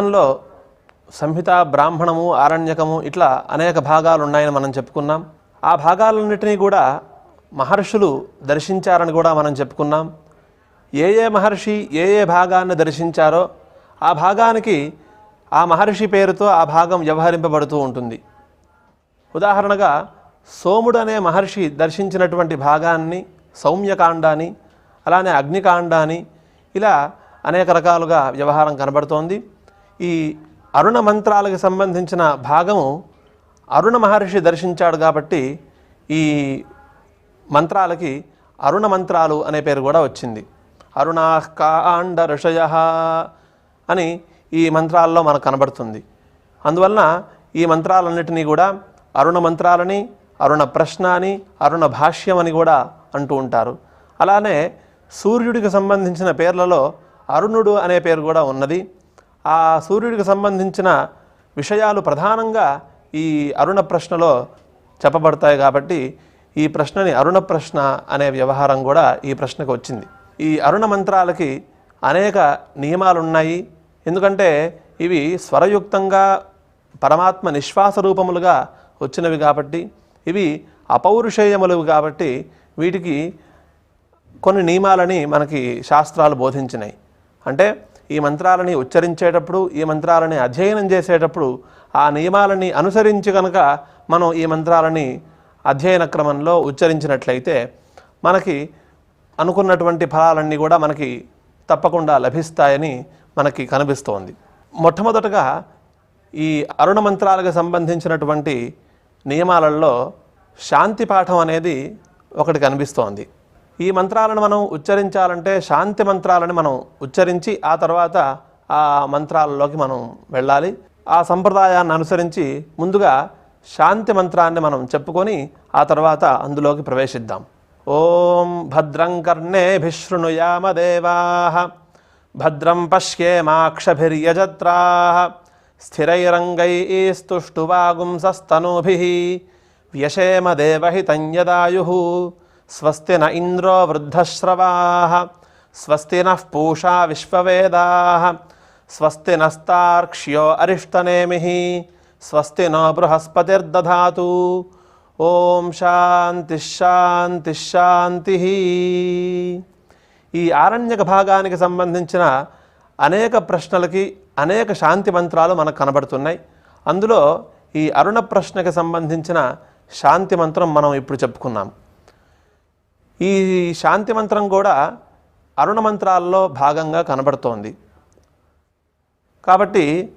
లో సంహిత బ్రాహ్మణము ఆరణ్యకము ఇట్లా అనేక భాగాలు ఉన్నాయని మనం చెప్పుకున్నాం. ఆ భాగాలన్నిటినీ కూడా మహర్షులు దర్శించారని కూడా మనం చెప్పుకున్నాం. ఏ ఏ మహర్షి ఏ ఏ భాగాన్ని దర్శించారో ఆ భాగానికి ఆ మహర్షి పేరుతో ఆ భాగం వ్యవహరింపబడుతూ ఉంటుంది. ఉదాహరణగా సోముడు అనే మహర్షి దర్శించినటువంటి భాగాన్ని సౌమ్యకాండాన్ని అలానే అగ్నికాండాన్ని ఇలా అనేక రకాలుగా వ్యవహారం కనబడుతోంది. ఈ అరుణ మంత్రాలకు సంబంధించిన భాగము అరుణ మహర్షి దర్శించాడు కాబట్టి ఈ మంత్రాలకి అరుణ మంత్రాలు అనే పేరు కూడా వచ్చింది. అరుణాకాండ ఋషయ అని ఈ మంత్రాల్లో మనకు కనబడుతుంది. అందువలన ఈ మంత్రాలన్నిటినీ కూడా అరుణ మంత్రాలని అరుణ ప్రశ్న అని అరుణ భాష్యం అని కూడా అంటూ ఉంటారు. అలానే సూర్యుడికి సంబంధించిన పేర్లలో అరుణుడు అనే పేరు కూడా ఉన్నది. ఆ సూర్యుడికి సంబంధించిన విషయాలు ప్రధానంగా ఈ అరుణ ప్రశ్నలో చెప్పబడతాయి కాబట్టి ఈ ప్రశ్నని అరుణ ప్రశ్న అనే వ్యవహారం కూడా ఈ ప్రశ్నకు వచ్చింది. ఈ అరుణ మంత్రాలకి అనేక నియమాలు ఉన్నాయి ఎందుకంటే ఇవి స్వరయుక్తంగా పరమాత్మ నిశ్వాస రూపములుగా వచ్చినవి కాబట్టి ఇవి అపౌరుషేయములు కాబట్టి వీటికి కొన్ని నియమాలని మనకి శాస్త్రాలు బోధించినాయి. అంటే ఈ మంత్రాలని ఉచ్చరించేటప్పుడు ఈ మంత్రాలని అధ్యయనం చేసేటప్పుడు ఆ నియమాలని అనుసరించి కనుక మనం ఈ మంత్రాలని అధ్యయన క్రమంలో ఉచ్చరించినట్లయితే మనకి అనుకున్నటువంటి ఫలాలన్నీ కూడా మనకి తప్పకుండా లభిస్తాయని మనకి కనిపిస్తోంది. మొట్టమొదటగా ఈ అరుణ మంత్రాలకు సంబంధించినటువంటి నియమాలలో శాంతి పాఠం అనేది ఒకటి కనిపిస్తోంది. ఈ మంత్రాలను మనం ఉచ్చరించాలంటే శాంతి మంత్రాలను మనం ఉచ్చరించి ఆ తర్వాత ఆ మంత్రాలలోకి మనం వెళ్ళాలి. ఆ సంప్రదాయాన్ని అనుసరించి ముందుగా శాంతి మంత్రాన్ని మనం చెప్పుకొని ఆ తర్వాత అందులోకి ప్రవేశిద్దాం. ఓం భద్రం కర్ణే భిశృణుయామదేవా భద్రం పశ్యేమాక్షభిర్యజత్రా స్థిరైరంగైస్తుష్టువాగుంసస్తనూభి వ్యశేమ దేవహితం స్వస్తి న ఇంద్రో వృద్ధశ్రవా స్వస్తి పూషా విశ్వవేదా స్వస్తి నస్తార్క్ష్యో అరిష్టనేమి స్వస్తి నో బృహస్పతిర్దధాతు ఓం శాంతి శాంతి శాంతి ఈ ఆరణ్యక భాగానికి సంబంధించిన అనేక ప్రశ్నలకి అనేక శాంతి మంత్రాలు మనకు కనబడుతున్నాయి. అందులో ఈ అరుణ ప్రశ్నకి సంబంధించిన శాంతి మంత్రం మనం ఇప్పుడు చెప్పుకున్నాం. ఈ శాంతి మంత్రం కూడా అరుణ మంత్రాల్లో భాగంగా కనబడుతోంది. కాబట్టి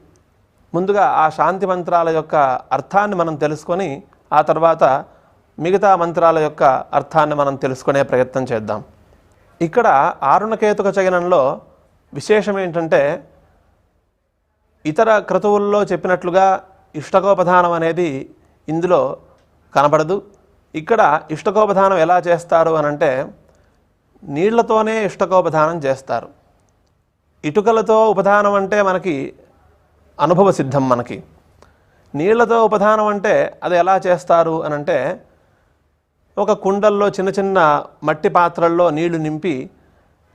ముందుగా ఆ శాంతి మంత్రాల యొక్క అర్థాన్ని మనం తెలుసుకొని ఆ తర్వాత మిగతా మంత్రాల యొక్క అర్థాన్ని మనం తెలుసుకునే ప్రయత్నం చేద్దాం. ఇక్కడ ఆరుణకేతుక చయనంలో విశేషం ఏంటంటే ఇతర క్రతువుల్లో చెప్పినట్లుగా ఇష్టకోపధానం అనేది ఇందులో కనబడదు. ఇక్కడ ఇష్టకోపధానం ఎలా చేస్తారు అనంటే నీళ్ళతోనే ఇష్టకోపధానం చేస్తారు. ఇటుకలతో ఉపధానం అంటే మనకి అనుభవ సిద్ధం మనకి. నీళ్ళతో ఉపధానం అంటే అది ఎలా చేస్తారు అనంటే ఒక కుండల్లో చిన్న చిన్న మట్టి పాత్రల్లో నీళ్ళు నింపి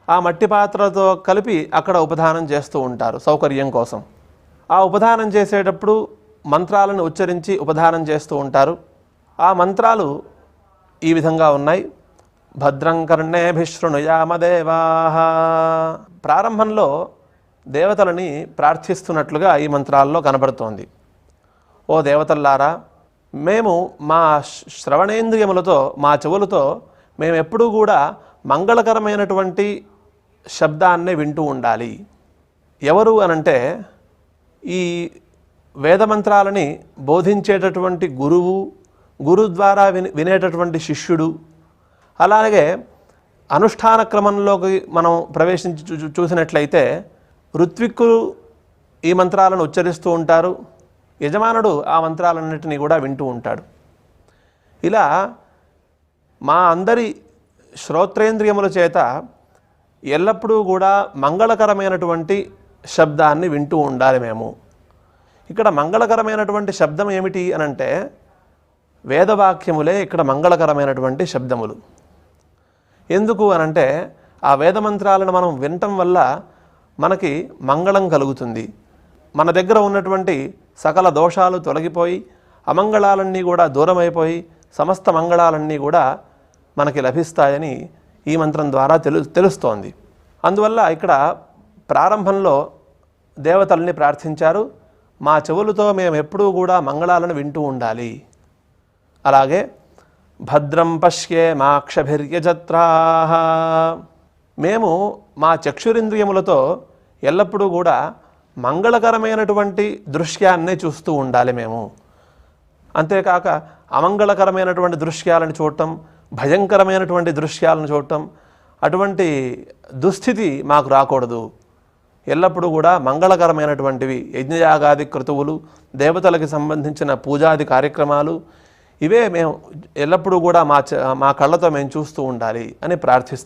ఆ మట్టి పాత్రలతో కలిపి అక్కడ ఉపధానం చేస్తూ ఉంటారు సౌకర్యం కోసం. ఆ ఉపధానం చేసేటప్పుడు మంత్రాలను ఉచ్చరించి ఉపధానం చేస్తూ ఉంటారు. ఆ మంత్రాలు ఈ విధంగా ఉన్నాయి. భద్రం కర్ణేభిశృణుయామదేవా ప్రారంభంలో దేవతలని ప్రార్థిస్తున్నట్లుగా ఈ మంత్రాల్లో కనబడుతోంది. ఓ దేవతల్లారా మేము మా శ్రవణేంద్రియములతో మా చెవులతో మేము ఎప్పుడూ కూడా మంగళకరమైనటువంటి శబ్దాన్నే వింటూ ఉండాలి. ఎవరు అనంటే ఈ వేదమంత్రాలని బోధించేటటువంటి గురువు గురు ద్వారా విని వినేటటువంటి శిష్యుడు. అలాగే అనుష్ఠాన క్రమంలోకి మనం ప్రవేశించి చూ- చూసినట్లయితే ఋత్విక్కులు ఈ మంత్రాలను ఉచ్చరిస్తూ ఉంటారు. యజమానుడు ఆ మంత్రాలన్నిటినీ కూడా వింటూ ఉంటాడు. ఇలా మా అందరి శ్రోత్రేంద్రియముల చేత ఎల్లప్పుడూ కూడా మంగళకరమైనటువంటి శబ్దాన్ని వింటూ ఉండాలి మేము. ఇక్కడ మంగళకరమైనటువంటి శబ్దం ఏమిటి అనంటే వేదవాక్యములే ఇక్కడ మంగళకరమైనటువంటి శబ్దములు. ఎందుకు అనంటే ఆ వేదమంత్రాలను మనం వినటం వల్ల మనకి మంగళం కలుగుతుంది. మన దగ్గర ఉన్నటువంటి సకల దోషాలు తొలగిపోయి అమంగళాలన్నీ కూడా దూరమైపోయి సమస్త మంగళాలన్నీ కూడా మనకి లభిస్తాయని ఈ మంత్రం ద్వారా తెలు తెలుస్తోంది. అందువల్ల ఇక్కడ ప్రారంభంలో దేవతల్ని ప్రార్థించారు. మా చెవులతో మేము ఎప్పుడూ కూడా మంగళాలను వింటూ ఉండాలి. అలాగే భద్రం పశ్యే మాక్షభిర్యజత్రా మేము మా చక్షురింద్రియములతో ఎల్లప్పుడూ కూడా మంగళకరమైనటువంటి దృశ్యాన్నే చూస్తూ ఉండాలి మేము. అంతేకాక అమంగళకరమైనటువంటి దృశ్యాలను చూడటం భయంకరమైనటువంటి దృశ్యాలను చూడటం అటువంటి దుస్థితి మాకు రాకూడదు. ఎల్లప్పుడూ కూడా మంగళకరమైనటువంటివి యజ్ఞయాగాది క్రతువులు దేవతలకు సంబంధించిన పూజాది కార్యక్రమాలు ఇవే మేము ఎల్లప్పుడూ కూడా మా చ- మా కళ్ళతో మేము చూస్తూ ఉండాలి అని ప్రార్థిస్తాం